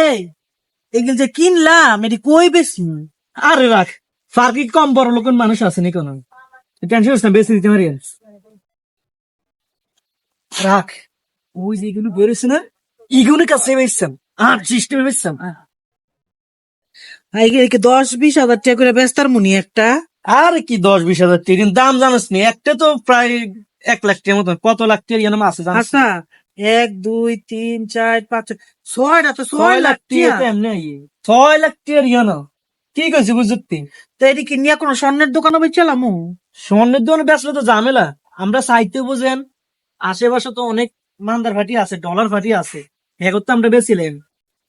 এই এগুলো যে কিনলাম এটি কই বেশি? আরে রাখ ফার্কি কম বড় লোকের মানুষ আছে নি কোনো? টেনশন হচ্ছে বেশি দিতে পারি রাখ ওই যে এগুলো না এগুলো কাছে আর সিস্টেমে দশ বিশ হাজার টাকা করে বেস্তার মুনি একটা? আর কি দশ বিশ হাজার টাকা দাম জানাস নি? একটা তো প্রায় এক লাখ টাকার মতো কত লাখ টাকা আছে জানাস আচ্ছা এক দুই তিন চার পাঁচ ছয়, ছয়টা তো ছয় লাখ। ছয় লাখ টাকার ইয়ানো। কি কইছি বুঝতি তো এদিকে নিয়ে কোনো স্বর্ণের দোকানে বেচালাম স্বর্ণের দোকানে বেচলে তো ঝামেলা। আমরা চাইতে বুঝেন আশেপাশে তো অনেক মান্দার ফাটি আছে ডলার ফাটি আছে। এগুলো তো আমরা বেছিলেন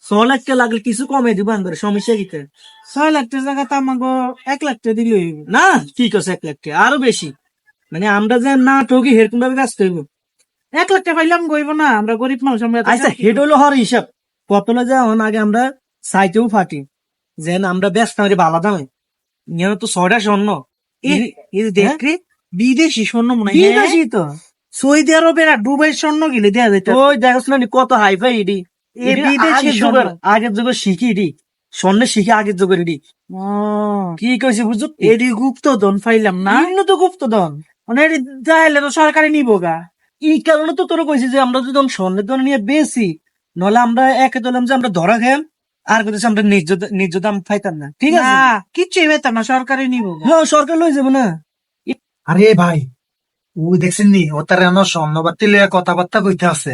ছয় লাখ টাকা লাগলে কিছু কমে দিব আমাদের সমস্যা কিতে। ছয় লাখ টাকা জায়গা তো আমাকে এক লাখ টাকা দিলে না ঠিক আছে এক লাখ টাকা আরও বেশি। মানে আমরা যে না ঠকি সেরকম ভাবে ব্যস্ত হইব। এক লাখ টাকা পাইলাম গইব না। আমরা গরিব মানুষ আমরা আচ্ছা হেড হলো হর হিসাব। কতলে যাওয়ান আগে আমরা চাইতেও ফাটি। যেন আমরা ব্যস্ত আমাদের ভালো দামে নিয়ে তো ছয়টা স্বর্ণ। এই- এই যে দেখ রে, বিদেশি স্বর্ণ মনে হয়। বিদেশি হ্যাঁ? তো। সৌদি আরবের আর দুবাই স্বর্ণ গেলে দেয়া যেত ওই দেখাস না কত হাই ফাই ইডি বিদেশি আগের স্বর্ণ। যুগের আগের যুগের শিখি ইডি স্বর্ণের শিখি আগের যুগের ইডি কি কইছে বুঝছ এডি গুপ্ত ধন পাইলাম না। তো গুপ্ত ধন মানে এডি চাইলে তো সরকারি নিব গা। এই কারণে তো তোরা কইছি যে আমরা যদি স্বর্ণের ধন নিয়ে বেশি নলে আমরা একে দিলাম যে আমরা ধরা খেয়াম আর কইতেছি আমরা ন্যায্য দাম পাইতাম না। ঠিক আছে? না কিচ্ছুই বেতাম না সরকারি নিব। হ্যাঁ সরকার লই যাব না। আরে ভাই ও দেখছেন নি? ও তার এমন স্বর্ণবার্তি লইয়া কথাবার্তা কইতে আছে।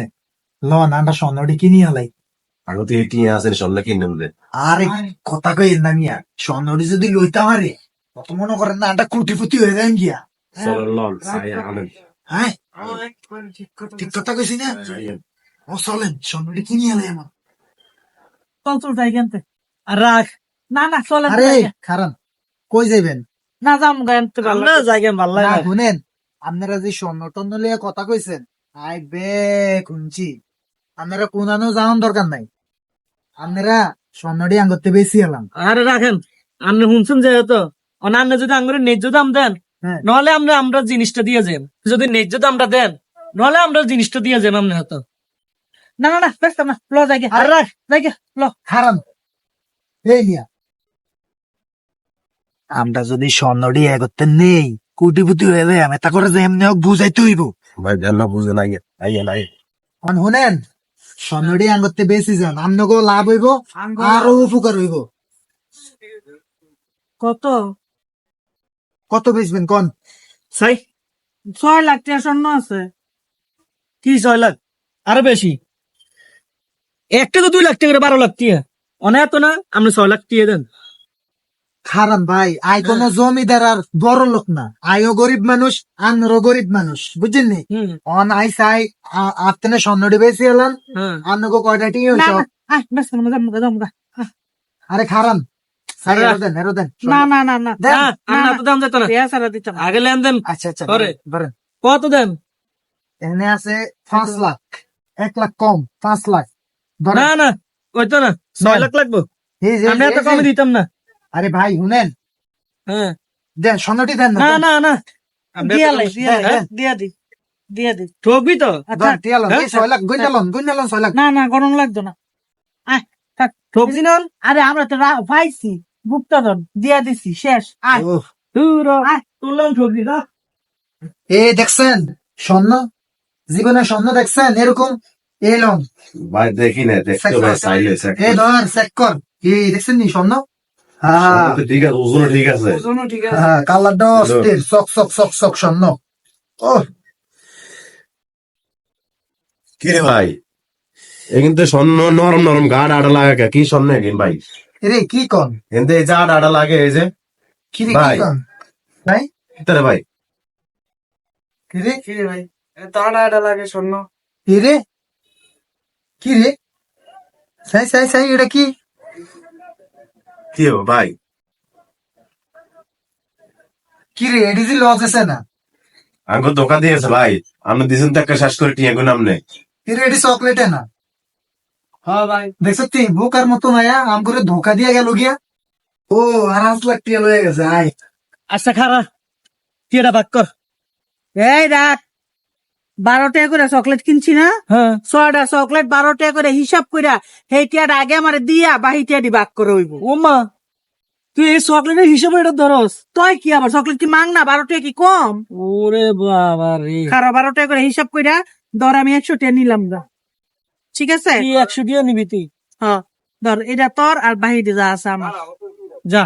ল না আমরা স্বর্ণটি কিনি আলাই। আরও তো এটি আছে স্বর্ণ কিনে নেবে আরে কথা কই না মিয়া স্বর্ণটি যদি লইতে পারে কত মনে করেন না একটা কোটিপতি হয়ে যান গিয়া। চলো হ্যাঁ? ঠিক কথা কইছি না? ও চলেন স্বর্ণটি কিনি আলাই আমার। চল চল যাই কেনতে রাখ। না না চলে আরে খারান কই যাইবেন? না যাম ভালো ভালো না লাগে শুনেন আপনারা যে স্বর্ণ টর্ণ লইয়া কথা কইছেন আই বে শুনছি আপনারা কোনানো যাওয়ার দরকার নাই। আপনারা স্বর্ণটি আঙ্গতে বেশি এলাম। আরে রাখেন। আপনি শুনছেন যে তো অনান্য যদি আঙ্গুরে ন্যায্য দাম দেন হ্যাঁ। নহলে আমরা আমরা জিনিসটা দিয়ে যান যদি ন্যায্য দামটা দেন নহলে আমরা জিনিসটা দিয়ে যান আপনি হয়তো। না না না ব্যস্ত না ল যাই আর রাখ যাই ল। খারান এই নিয়া। আমরা যদি স্বর্ণটি এগোতে নেই কোটিপতি হয়ে যায় আমি তা করে যে এমনি হোক বুঝাইতে হইব। ভাই জান না বুঝে নাই। আইয়ে নাই অন শুনেন স্বর্ণটি আঙ্গতে বেশি যান আমনগো লাভ হইব আরও উপকার হইব। কত? কত বেচবেন কন? সাই ছয় লাখ টাকা স্বর্ণ আছে। কি ছয় লাখ? আরও বেশি। একটা তো দুই লাখ টাকা করে বারো লাখ টিয়া। অনেক তো না আপনি ছয় লাখ টাকা দেন। খারান ভাই আই কোন জমিদার আর বড় লোক না। আইও গরিব মানুষ আনরও গরিব মানুষ। বুঝছেন নি? অন আই চাই আপনি স্বর্ণটি বেশি এলাম হ্যাঁ। কয়টা গা যাম গা আরে খারান কত দেন? এখানে আছে পাঁচ লাখ। এক লাখ কম পাঁচ লাখ। না না ওই তো না ছয় লাখ লাগবো। এত কমে দিতাম না। আরে ভাই শুনেন। হ্যাঁ। দেন স্বর্ণটি দেন না না না দিয়া এত লাই কম- দিয়া লাই, হ্যাঁ? দিয়া দি দিয়া দি ঠকবি তো? আচ্ছা। এই ছয় লাখ ছয় লাখ। না না গরম লাগতো না। ঠকবি না? আরে আমরা তো পাইছি। গুপ্তধন দিয়া দিছি শেষ আয়। দূর আয়। তুললাম ঠকবি না এ দেখছেন? স্বর্ণ? জীবনে স্বর্ণ দেখছেন? এরকম? এলম ভাই দেখি না দেখতে ভাই চাইলে এ ধর চেক কর। কি দেখছেন নি স্বর্ণ? হ্যাঁ ঠিক আছে ওজন ঠিক আছে। ওজনও ঠিক আছে। হ্যাঁ কালারটা অস্থির। চক চক চক চক স্বর্ণ। ও কি রে ভাই? এ কিন্তু স্বর্ণ নরম নরম গাঢ় আড়া লাগা কে? কি স্বর্ণ এগিন ভাই? রে কি কন? এই যে আড়া লাগে এই যে। কি রে ভাই। কি কন? ভাই? তারে ভাই। কি রে? কি রে ভাই? এত আড়া আড়া লাগে স্বর্ণ কি রে? কি রে? সাই সাই সাই এটা কি? কি ভাই? কি রে এটি যে লজ আছে না? আমাকে ধোকা দিয়েছে ভাই। আপনি দিয়েছেন তো একটা শ্বাস করে টিয়া গুণ আপনি কি রে এটি চকলেটে না? হ্যাঁ ভাই। দেখছ তুই বোকার মতো মায়া আম করে ধোকা দিয়া গেল গিয়া। ও আর আজ লাখ টিয়া লয়ে গেছে আয়। আচ্ছা খারা এটা বাক কর। এই রাখ বারো টাকা করে চকলেট কিনছি না? হ্যাঁ। ছয়টা চকলেট বারো টাকা করে হিসাব কইরা সেই টিয়াটা আগে আমার দিয়া বাহি টিয়াটি বাক করে হইব। ও মা তুই এই চকলেটের হিসেবে এটা ধরস। তুই কি আবার চকলেট কি মাং না? বারো টাকা কি কম? ওরে বাবা রে খারাপ বারো টাকা করে হিসাব কইরা ধর আমি একশো টাকা নিলাম না ঠিক আছে? একশো দিয়ে নিবি তুই? হ্যাঁ ধর এটা তোর আর বাহিরে যা আছে আমার। যা।